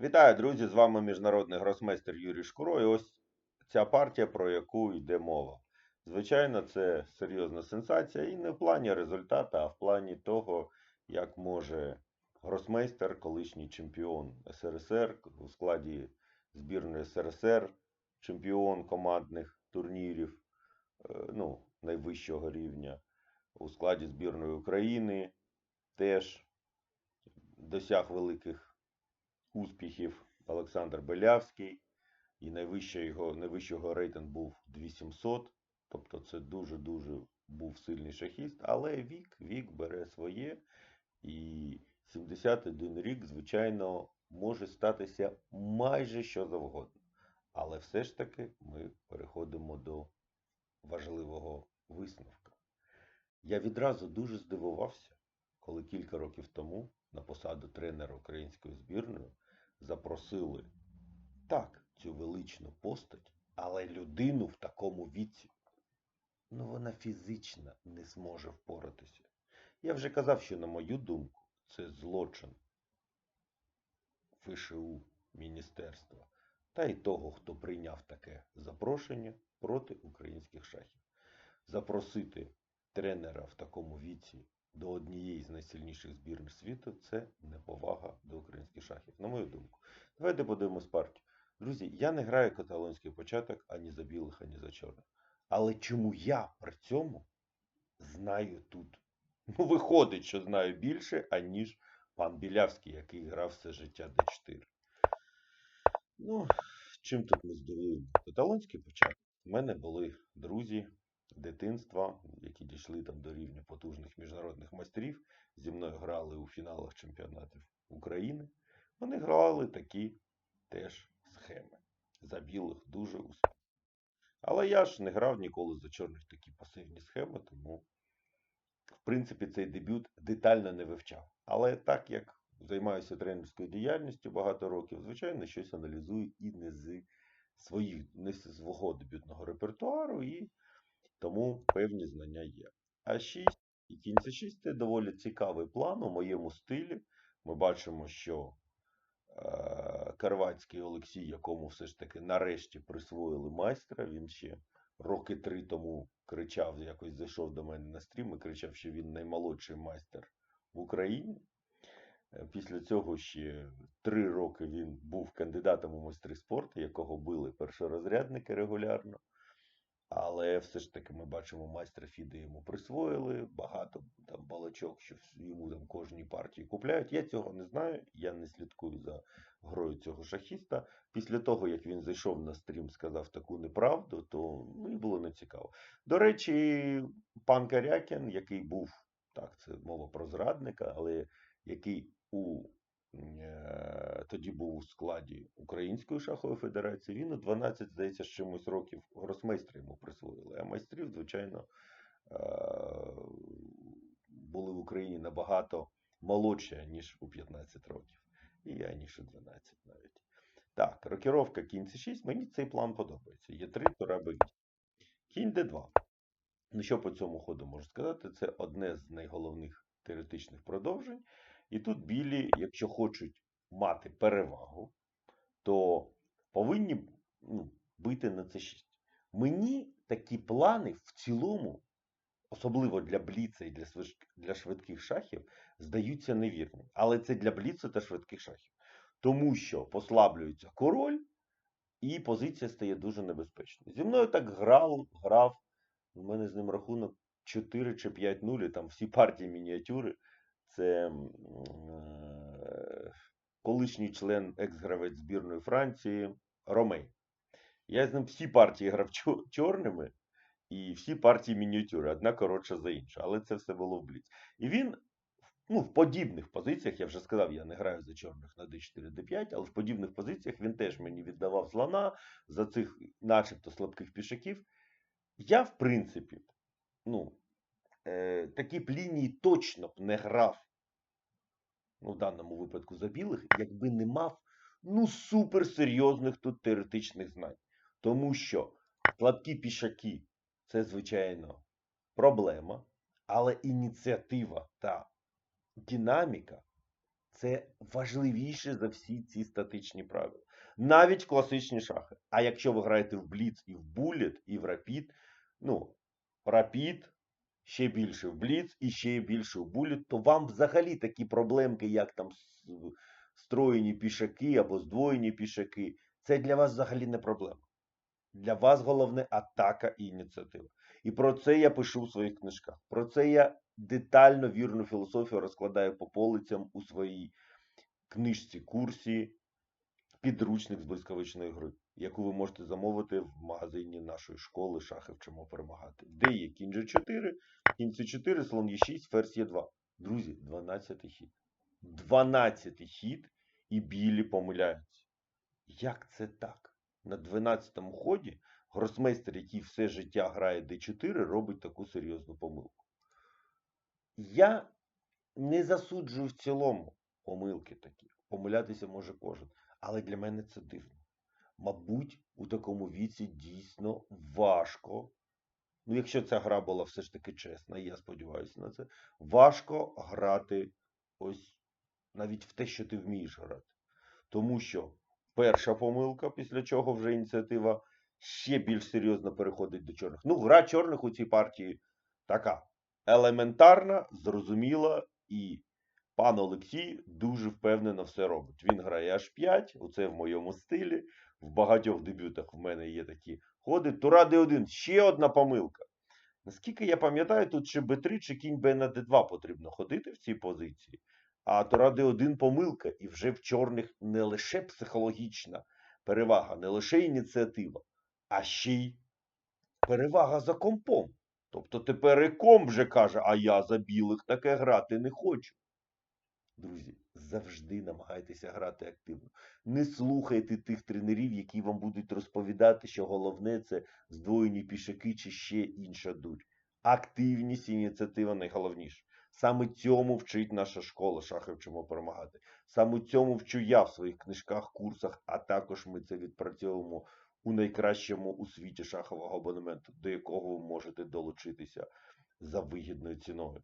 Вітаю, друзі! З вами міжнародний гросмейстер Юрій Шкуро. І ось ця партія, про яку йде мова. Звичайно, це серйозна сенсація і не в плані результату, а в плані того, як може гросмейстер, колишній чемпіон СРСР у складі збірної СРСР, чемпіон командних турнірів е, ну, найвищого рівня, у складі збірної України теж досяг великих успіхів Олександр Белявський, і найвищий його, найвищий його рейтинг був 2700. Тобто це дуже-дуже був сильний шахіст, але вік, вік бере своє. І 71 рік, звичайно, може статися майже що завгодно. Але все ж таки ми переходимо до важливого висновка. Я відразу дуже здивувався, коли кілька років тому на посаду тренера української збірної запросили так цю величну постать, але людину в такому віці. Ну, вона фізично не зможе впоратися. Я вже казав, що, на мою думку, це злочин ФШУ Міністерства та й того, хто прийняв таке запрошення проти українських шахів. Запросити тренера в такому віці до однієї з найсильніших збірних світу це неповага до українських шахів, на мою думку. Давайте подивимось партію. Друзі, я не граю каталонський початок ані за білих, ані за чорних. Але чому я при цьому знаю тут? Ну, виходить, що знаю більше, аніж пан Білявський, який грав все життя Д4. Ну, чим тут ми здивуємо? Каталонський початок. У мене були друзі дитинства, які дійшли там до рівня потужних міжнародних майстрів. Зі мною грали у фіналах чемпіонатів України. Вони грали такі теж схеми. За білих дуже успішно. Але я ж не грав ніколи за чорних такі пасивні схеми, тому, в принципі, цей дебют детально не вивчав. Але так як займаюся тренерською діяльністю багато років, звичайно, щось аналізую і не з своїх, не з свого дебютного репертуару, і тому певні знання є. А 6 і кінь c 6 це доволі цікавий план у моєму стилі. Ми бачимо, що е, Карвацький Олексій, якому все ж таки нарешті присвоїли майстра, він ще роки три тому кричав, якось зайшов до мене на стрім і кричав, що він наймолодший майстер в Україні. Е, Після цього ще три роки він був кандидатом у майстри спорту, якого били першорозрядники регулярно. Але все ж таки ми бачимо, майстра Фіди йому присвоїли, багато там балачок, що йому там кожній партії купляють. Я цього не знаю, я не слідкую за грою цього шахіста. Після того, як він зайшов на стрім, сказав таку неправду, то мені було не цікаво. До речі, пан Карякін, який був, так, це мова про зрадника, але який у тоді був у складі Української шахової федерації. Він у 12, здається, з чимось років гросмейстра йому присвоїли. А майстрів, звичайно, е, були в Україні набагато молодші, ніж у 15 років. І аніж у 12 навіть. Так, рокіровка кінь c6. Мені цей план подобається. Є 3 тура b8. Кінь d2. Ну, що по цьому ходу можу сказати? Це одне з найголовних теоретичних продовжень. І тут білі, якщо хочуть мати перевагу, то повинні ну, бити на це 6. Мені такі плани в цілому, особливо для бліца і для, швидких шахів, здаються невірними. Але це для бліца та швидких шахів. Тому що послаблюється король, і позиція стає дуже небезпечною. Зі мною так грав, грав. У мене з ним рахунок 4 чи 5-0, там всі партії мініатюри. Це е, колишній член екс-гравець збірної Франції Ромей. Я з ним всі партії грав чорними і всі партії мініатюри, одна коротша за іншу. Але це все було в бліц. І він ну, в подібних позиціях, я вже сказав, я не граю за чорних на d4, d5, але в подібних позиціях він теж мені віддавав слона за цих, начебто, слабких пішаків. Я, в принципі, ну, е, такі б лінії точно б не грав, ну, в даному випадку за білих, якби не мав ну, суперсерйозних тут теоретичних знань. Тому що слабкі пішаки це, звичайно, проблема, але ініціатива та динаміка Це важливіше за всі ці статичні правила. Навіть класичні шахи. А якщо ви граєте в Бліц і в Булlet, і в Рапід, ну, Рапід, ще більше в Бліц і ще більше в Булlet, то вам взагалі такі проблемки, як там строєні пішаки або здвоєні пішаки, це для вас взагалі не проблема. Для вас головне атака і ініціатива. І про це я пишу в своїх книжках. Про це я детально вірну філософію розкладаю по полицям у своїй книжці курсі підручник з блискавичної гри, яку ви можете замовити в магазині нашої школи Шахи вчимо перемагати. Де є кінь G4, кінь C4, слон Е6, ферзь Е2. Друзі, 12 хід. 12 хід і білі помиляються. Як це так? На 12-му ході гросмейстер, який все життя грає D4, робить таку серйозну помилку. Я не засуджую в цілому помилки такі. Помилятися може кожен. Але для мене це дивно. Мабуть, у такому віці дійсно важко. Ну, якщо ця гра була все ж таки чесна, я сподіваюся на це, важко грати ось навіть в те, що ти вмієш грати. Тому що перша помилка, після чого вже ініціатива ще більш серйозно переходить до чорних. Ну, гра чорних у цій партії така елементарна, зрозуміла, і пан Олексій дуже впевнено все робить. Він грає аж 5, оце в моєму стилі. В багатьох дебютах в мене є такі ходи. Тура Д1, ще одна помилка. Наскільки я пам'ятаю, тут чи Б3, чи кінь Б на Д2 потрібно ходити в цій позиції. А Тура Д1 помилка, і вже в чорних не лише психологічна перевага, не лише ініціатива, а ще й перевага за компом. Тобто тепер і комп вже каже, а я за білих таке грати не хочу. Друзі, завжди намагайтеся грати активно. Не слухайте тих тренерів, які вам будуть розповідати, що головне це здвоєні пішаки чи ще інша дурь. Активність ініціатива найголовніше. Саме цьому вчить наша школа шахи вчимо перемагати. Саме цьому вчу я в своїх книжках, курсах, а також ми це відпрацьовуємо у найкращому у світі шахового абонементу, до якого ви можете долучитися за вигідною ціною.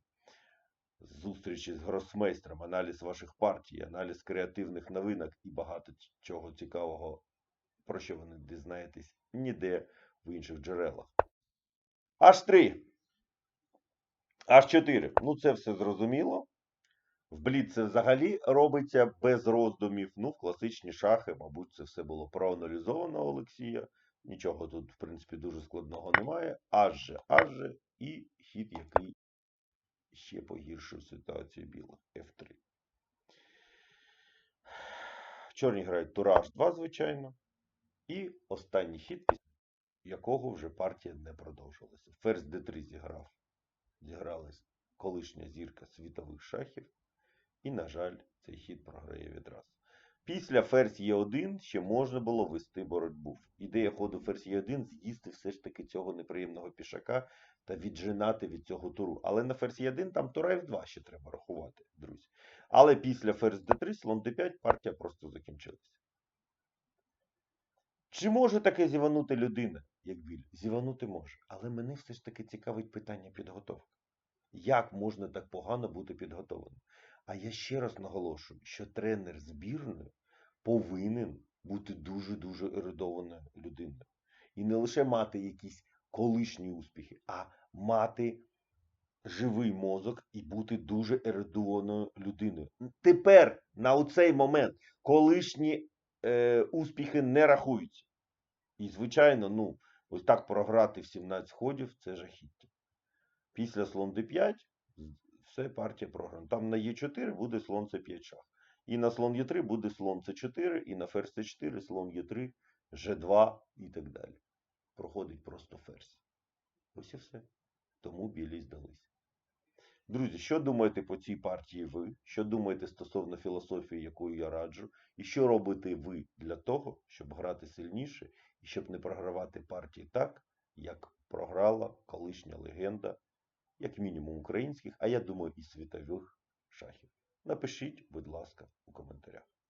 Зустрічі з гросмейстром, аналіз ваших партій, аналіз креативних новинок і багато чого цікавого, про що ви не дізнаєтесь ніде в інших джерелах. H3. H4. Ну, це все зрозуміло. В Бліц це взагалі робиться без роздумів. Ну, в класичні шахи, мабуть, це все було проаналізовано Олексія. Нічого тут, в принципі, дуже складного немає. Аж же, аж же, і хід, який ще погіршив ситуацію білих. F3. Чорні грають тура H2, звичайно. І останній хід, якого вже партія не продовжилася. Ферзь D3 зіграв. Зігралась колишня зірка світових шахів. І, на жаль, цей хід програє відразу. Після ферзь Е1 ще можна було вести боротьбу. Ідея ходу ферзь Е1 з'їсти все ж таки цього неприємного пішака та віджинати від цього туру. Але на ферзь Е1 там тура F2 ще треба рахувати, друзі. Але після ферзь D3, слон D5 партія просто закінчилася. Чи може таке зіванути людина, як біль? Зіванути може. Але мене все ж таки цікавить питання підготовки. Як можна так погано бути підготовленим? А я ще раз наголошую, що тренер збірної повинен бути дуже-дуже ерудованою людиною. І не лише мати якісь колишні успіхи, а мати живий мозок і бути дуже ерудованою людиною. Тепер, на оцей момент, колишні е, успіхи не рахуються. І, звичайно, ну, ось так програти в 17 ходів це жахіття. Після слон d5 все партія програна. Там на Е4 буде слон С5 шах. І на слон Е3 буде слон С4, і на ферзь С4 слон Е3, Ж2 і так далі. Проходить просто ферзь. Ось і все. Тому білі здались. Друзі, що думаєте по цій партії ви? Що думаєте стосовно філософії, якою я раджу? І що робите ви для того, щоб грати сильніше і щоб не програвати партії так, як програла колишня легенда, як мінімум українських, а я думаю, і світових шахів? Напишіть, будь ласка, у коментарях.